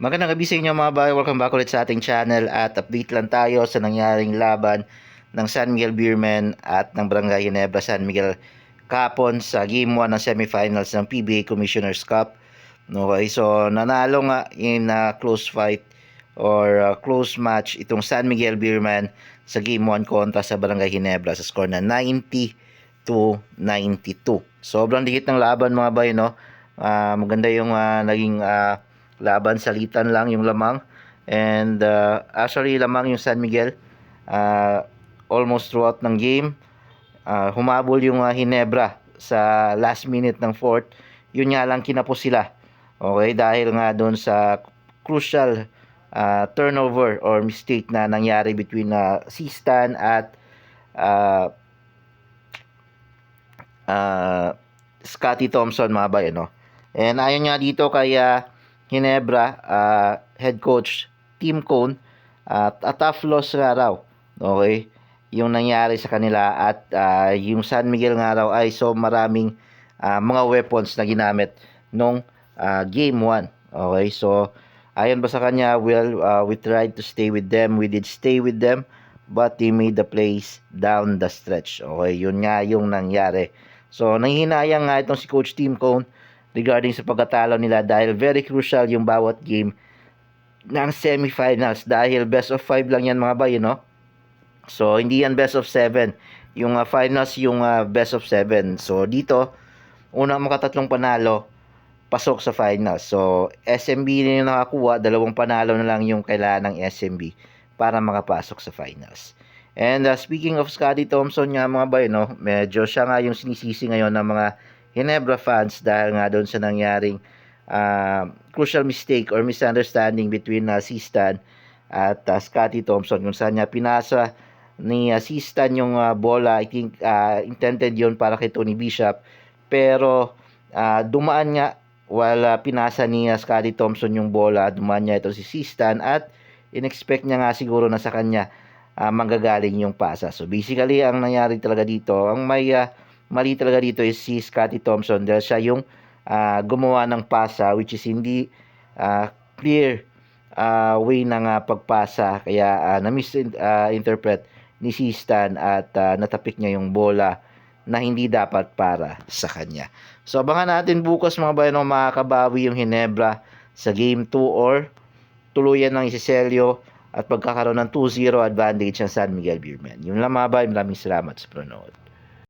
Magandang gabi sa inyo mga bayo. Welcome back ulit sa ating channel at update lang tayo sa nangyaring laban ng San Miguel Beermen at ng Barangay Ginebra San Miguel kapon sa Game 1 ng semifinals ng PBA Commissioner's Cup. Okay, so nanalo nga in a close fight or uh, close match itong San Miguel Beermen sa Game 1 kontra sa Barangay Ginebra sa score na 90 to 92. Sobrang dikit ng laban mga bayo, no? Ah, maganda yung ah, naging ah, laban salitan lang yung lamang. And uh, actually lamang yung San Miguel uh, almost throughout ng game. Uh, humabol yung uh, Hinebra sa last minute ng fourth. Yun nga lang kinapos sila. Okay dahil nga doon sa crucial uh, turnover or mistake na nangyari between uh, Sistan at uh, uh, Scotty Thompson mga bayan no? And ayon nga dito kay uh, Ginebra, uh, head coach Tim Cone, at a tough loss nga raw. Okay? Yung nangyari sa kanila at uh, yung San Miguel nga raw ay so maraming uh, mga weapons na ginamit nung uh, game 1. Okay? So, ayon ba sa kanya, well, uh, we tried to stay with them. We did stay with them but they made the plays down the stretch. Okay? Yun nga yung nangyari. So, nanghihinayang nga itong si Coach Tim Cone regarding sa pagkatalo nila dahil very crucial yung bawat game ng semifinals. Dahil best of 5 lang yan mga bayo no so hindi yan best of 7 yung uh, finals yung uh, best of 7 so dito una makatatlong panalo pasok sa finals. So SMB na yung nakakuha dalawang panalo na lang yung kailangan ng SMB para makapasok sa finals. And uh, speaking of Scotty Thompson nga mga bayo no? Medyo siya nga yung sinisisi ngayon ng mga Ginebra fans dahil nga doon sa nangyaring uh, crucial mistake or misunderstanding between uh, Sistan at uh, Scotty Thompson kung saan niya pinasa ni uh, Sistan yung uh, bola. I think uh, intended yon para kay Tony Bishop. Pero uh, dumaan nga while uh, pinasa ni uh, Scotty Thompson yung bola dumaan niya ito si Sistan at inexpect niya nga siguro na sa kanya uh, manggagaling yung pasa. So basically ang nangyari talaga dito ang may uh, mali talaga dito is si Scotty Thompson dahil siya yung uh, gumawa ng pasa which is hindi uh, clear uh, way ng uh, pagpasa kaya uh, na-misinterpret uh, ni si Stan at uh, natapik niya yung bola na hindi dapat para sa kanya. So abangan natin bukas mga bayan ng makakabawi yung Hinebra sa game 2 or tuluyan ng isiselyo at pagkakaroon ng 2-0 advantage ng San Miguel Beermen. Yun lang mga bayan, maraming salamat sa panonood.